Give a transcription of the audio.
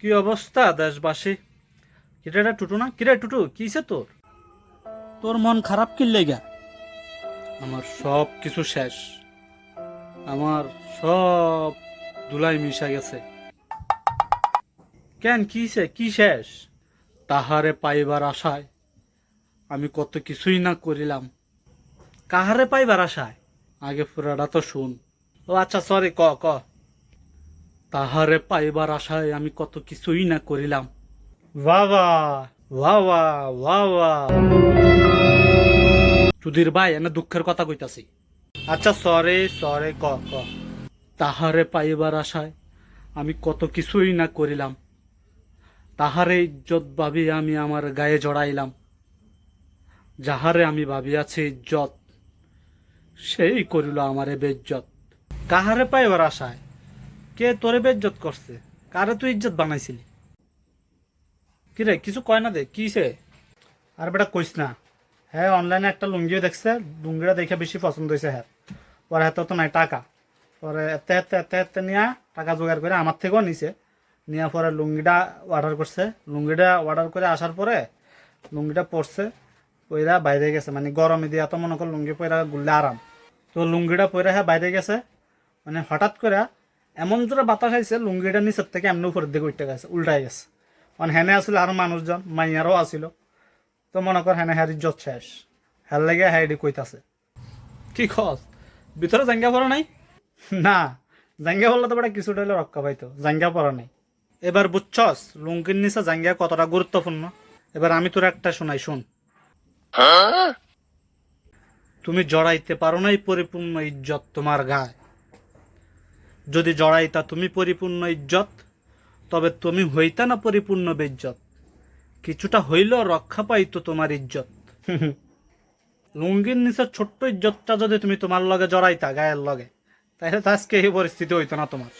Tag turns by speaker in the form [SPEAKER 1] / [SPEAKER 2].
[SPEAKER 1] কি অবস্থা দেশবাসী? কিরে টুটু না? কিরে টুটু কিসে তোর? তোর মন খারাপ কি লেগা? আমার সব কিছু শেষ। আমার সব ধুলাই মিশা গেছে। কেন কিসে কি শেষ? তাহারে পাইবার আশায় আমি কত কিছুই না করিলাম। কাহারে পাইবার আশায়? আগে পুরাটা তো শুন। ও আচ্ছা সরি ক ক। তাহারে পাইবার আশায় আমি কত কিছুই না করিলাম। বাবা বাবা বাবা। চুদির ভাই এনে দুঃখের কথা কইতাছি। আচ্ছা সরে সরে ক ক। তাহারে পাইবার আশায় আমি কত কিছুই না করিলাম। তাহারে ইজ্জত ভাবি আমি আমার গায়ে জড়াইলাম। যাহারে আমি ভাবিয়াছি ইজ্জত সেই করিল আমারে বেজ্জত। কাহারে পাইবার আশায়? কে তোরে বেজ্জত করছে? কারে তুই ইজ্জত বানাইছিলি? কিরে কিছু কয় না দে কিসে আর বেটা কইস না। হ্যাঁ অনলাইনে একটা লুঙ্গিও দেখছে, লুঙ্গিটা দেখে বেশি পছন্দ হয়েছে হ্যাঁ পরে হাতে তো নাই টাকা। পরে এতে এতে এতে এতে নিয়ে টাকা জোগাড় করে আমার থেকেও নিছে। নিয়ে পরে লুঙ্গিটা অর্ডার করছে। লুঙ্গিটা অর্ডার করে আসার পরে লুঙ্গিটা পরছে পয়রা বাইরে গেছে। মানে গরমে দিয়ে এত মনে কর লুঙ্গি পয়রা গুললে আরাম। তো লুঙ্গিটা পয়রা হ্যাঁ বাইরে গেছে। মানে হঠাৎ করে এমন জোরে বাতাস আইছে লুঙ্গিটা নিচের থেকে এমনি উপরের দিকে উঠতে গেছে উল্টাই গেছে। মানে হেনে আসলে আরও মানুষজন মাইয়ারও আসিল। তো মনে কর হেনে হ্যার ইজ্জত শেষ। হ্যার লেগে হ্যাঁ এডি কইতাছে। কি খস ভিতরে জাঙ্গা পড়া নাই? না জাঙ্গা পড়লে তো বেটা কিছুটা হলে রক্ষা পাইতো জাঙ্গা পড়া নাই। এবার বুঝছস লুঙ্গির নিচে জাঙ্গা কতটা গুরুত্বপূর্ণ? এবার আমি তোর একটা শোনাই শুন। তুমি জড়াইতে পারো নাই পরিপূর্ণ ইজ্জত তোমার গায়ে। যদি জড়াইতা তুমি পরিপূর্ণ ইজ্জত, তবে তুমি হইতা না পরিপূর্ণ বেজ্জত। কিছুটা হইল রক্ষা পাইতো তোমার ইজ্জত। লুঙ্গির নিচের ছোট্ট ইজ্জতটা যদি তুমি তোমার লগে জড়াইতা, গায়ের লগে তাহলে তো আজকে এই পরিস্থিতি হইতো না তোমার।